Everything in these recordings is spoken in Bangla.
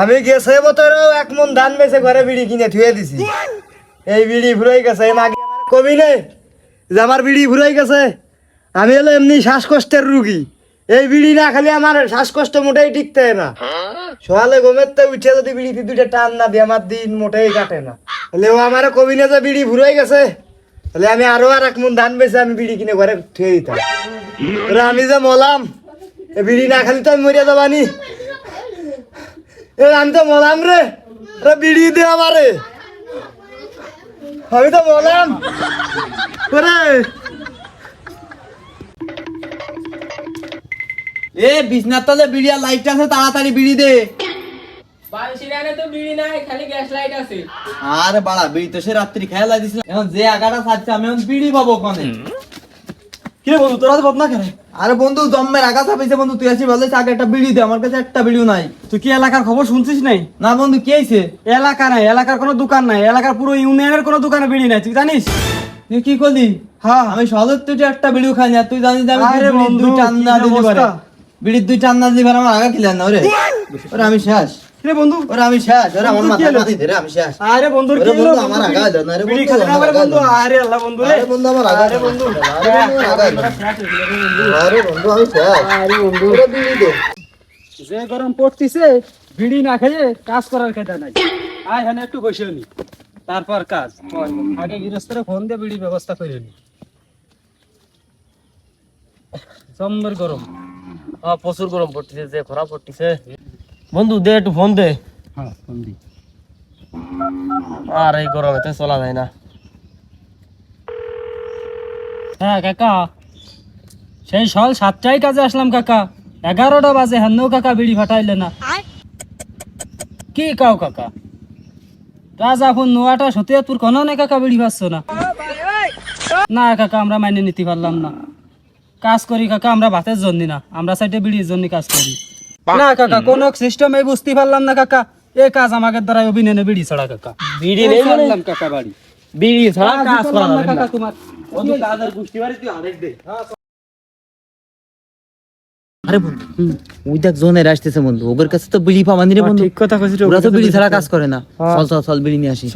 আমি গেছে বছরও এক মন ধান বেছে ঘরে বিড়ি কিনে থুয়ে দিছি। এই বিড়ি ফুরাই গেছে মাগে আমার কবি নেই। যে আমার বিড়ি ফুরাই গেছে, আমি হলো এমনি শ্বাসকষ্টের রুগী। এই বিড়ি না খালি আমার শ্বাসকষ্ট মোটেই টিকতে না। সকালে ঘুমের তো উঠে যদি বিড়িতে দুইটা টান না দিয়ে আমার দিন মোটেই কাটে না। তাহলে ও আমার কবি না যে বিড়ি ফুরাই গেছে, তাহলে আমি আরও আর এক মন ধান বেছে আমি বিড়ি কিনে ঘরে থুয়ে দিতাম। আমি যে মলাম বিড়ি না খালি তো আমি মরিয়া যাবানি এ আমি তো মলাম রে। রে বিড়ি দে আমারে। আমি তো মলাম ওরে। এ বিছনার তলে বিড়ি আর লাইট আছে তাড়াতাড়ি বিড়ি দে। বিড়ি নাই খালি গ্যাস লাইট আছে। আরে বাড়া বিড়ি তো সে রাত্রি খেয়াল লাগিয়েছিলাম এখন যে আগাটা ছাড়ছে আমি এখন বিড়ি পাবো কনে? কে বন্ধু তোরা তো বদনা কেন? আরে বন্ধু জম্মের আগা চাপিছে বন্ধু তুই আসি বলে আগে একটা বিড়ি দে আমার কাছে একটা বিড়িও নাই। তুই কি এলাকার খবর শুনছিস নাই? না বন্ধু কি হয়েছে? এলাকা নাই এলাকার কোনো দোকান নাই এলাকার পুরো ইউনিয়নের কোনো দোকানে বিড়ি নাই তুই জানিস? তুই কি করলি? হ্যাঁ আমি সদর তুই একটা বিড়িও খাই না তুই জানিস আমি আরে বিড়ির বন্ধু, দুই টান কি না দিলি অবস্থা? পারে বিড়ির দুই না দিলি পারে আমার আগা খিলেন না ওরে। ওরে আমি শেষ। রে বন্ধু। ওরে আমি শেষ। ওরে আমার বন্ধু, মাথা আমি শেষ। আরে বন্ধুর ওরে কি হলো? বন্ধু, আমার আগা না রে বন্ধু, আমার বন্ধু? আরে আল্লাহ বন্ধু রে আরে বন্ধু আমার আগা আরে বন্ধু আরে বন্ধু আগা আরে বন্ধু আমি শেষ। আরে বন্ধু। ওরে বিড়ি দে। যে গরম পড়তিছে বিড়ি না খেয়ে কাজ করার খেতে নাই। আয় হ্যাঁ একটু বসে নি। তারপর কাজ। আগে গৃহস্থরে ফোন দিয়ে বিড়ি ব্যবস্থা করে নি। সম্বর গরম। প্রচুর গরম পড়তেছে যে খরা পড়তেছে। বন্ধু দে একটু ফোন দে। হ্যাঁ ফোন দি। আর এই গরমেতে চলা যায় না। হ্যাঁ কাকা। সেই সকাল সাতটায় কাজে আসলাম কাকা। এগারোটা বাজে হেন কাকা বিড়ি ফাটাইলে না। কি কাও কাকা? রাজা ফোন নোয়াটা সত্যি তোর কোনো নেই কাকা বিড়ি পাচ্ছ না। না কাকা আমরা মাইনে নিতে পারলাম না। কাজ করি কাকা আমরা ভাতের জন্য না। আমরা সাইডে বিড়ির জন্য কাজ করি। না কাকা কোন সিস্টেম বুঝতে পারলাম না কাকা। এই কাজ আমাকে দ্বারা অভিনয় বিড়ি ছাড়া কাকা। বিড়ি নেই মানে? ছাড়লাম কাকা বাড়ি। বিড়ি ছাড়া কাজ করা না কাকা তোমার। বন্ধু কাজের গুষ্টি বাড়ি তুই আরেক দে। আরে বন্ধু ওই দেখ জোনের আসতেছে বন্ধু ওদের কাছে তো বিড়ি পাবানি রে বন্ধু। ঠিক কথা কইছিস ওরা তো বিড়ি ছাড়া কাজ করে না। চল চল চল বিড়ি নিয়ে আসি।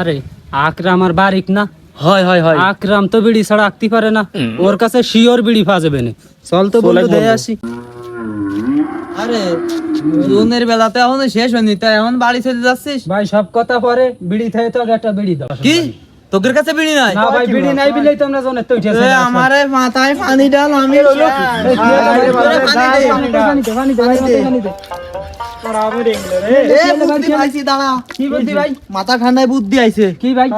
আরে আকরাম আমার বারিক না? হয় হয় হয়। আকরাম তো বিড়ি ছাড়া আঁকতে পারে না। ওর কাছে শিওর বিড়ি পাওয়া যাবে না। চল তো বন্ধু দেয় আসি। আরে জোনের বেলাতে এখনও শেষ হয়নি তাই এখন বাড়ি চলে যাচ্ছিস? ভাই সব কথা পরে বিড়ি থেকে তো একটা বিড়ি দাও। কি? তোদের কাছে বিড়ি নাই? না ভাই বিড়ি নাই বিলেই তোমরা জনের তো উঠে আমারে মাথায় পানি ডাল আমি এ, বুদ্ধি পাইছি, দাঁড়া। কি বলছি ভাই মাথা ঠান্ডায় বুদ্ধি আইছে। কি ভাই?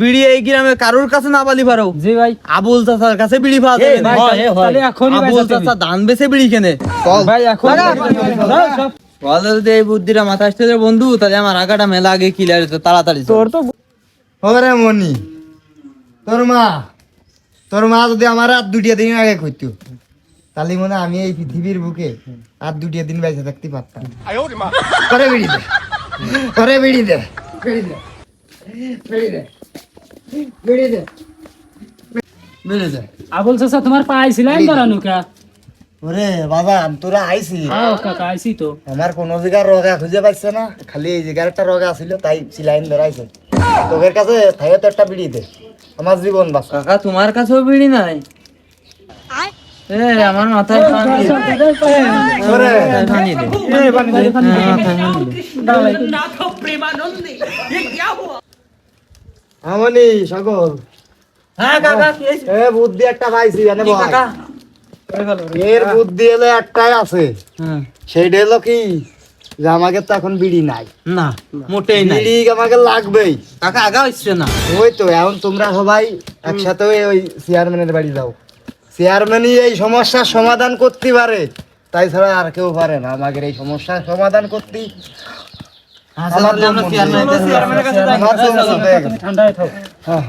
বিড়ি এই গ্রামে কারোর কাছে না পালি পারো? জি ভাই। আবুল চাচার কাছে বিড়ি পাওয়া যাবে না। ভাই, তাহলে এখনই আবুল চাচা ধান বেচে বিড়ি কেনে। ভাই এখন সব। যদি এই বুদ্ধিটা মাথায় আসতে বন্ধু তাহলে আমার আগাটা মেলা আগে ক্লিয়ার তাড়াতাড়ি। তোর তো ওরে মনি। তোর মা। তোর মা যদি আমার দুটিয়া দিন আগে করতো তাহলে মনে আমি এই পৃথিবীর বুকে আর দুটিয়া দিন বেঁচে থাকতে পারতাম। করে বিড়ি দে। করে বিড়ি দে। বিড়ি দে। বিড়ি দে। বিড়ি দে। বিড়ি দে। আবুল চাচা তোমার পাইছিলাম ওরে বাবা তোরা কাকা আইছি তো। আমার কোন জায়গার রগা খুঁজে পাইছে না খালি এই জায়গার একটা রগা ছিল তাই সিলাইন ধরাইছে। তোদের কাছে থাকে তো একটা বিড়ি দে। আমার জীবন বাঁচা। কাকা তোমার কাছেও বিড়ি নাই? আমার মাথায় পানি ওরে মাথায় পানি দে মাথায় পানি দে। আমনি সকল হ্যাঁ কাকা এ বুদ্ধি একটা পাইছি জানে কি এর বুদ্ধি এলে একটাই আছে। হ্যাঁ। সেইটা হলো কি? যে আমাকে তো এখন বিড়ি নাই। না মোটেই নাই। বিড়ি আমাকে লাগবেই? কাকা আগা হচ্ছে না। ওই তো এখন তোমরা সবাই একসাথে ওই ওই চেয়ারম্যানের বাড়ি যাও। চেয়ারম্যানই এই সমস্যার সমাধান করতে পারে। তাই ছাড়া আর কেউ পারে না। আমাদের এই সমস্যার সমাধান করতে হয়ে হ্যাঁ।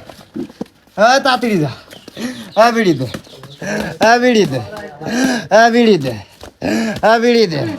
হ্যাঁ তাড়াতাড়ি যা। হ্যাঁ বিড়ি দে। হ্যাঁ বিড়ি দে। হ্যাঁ বিড়ি দে। হ্যাঁ বিড়ি দে।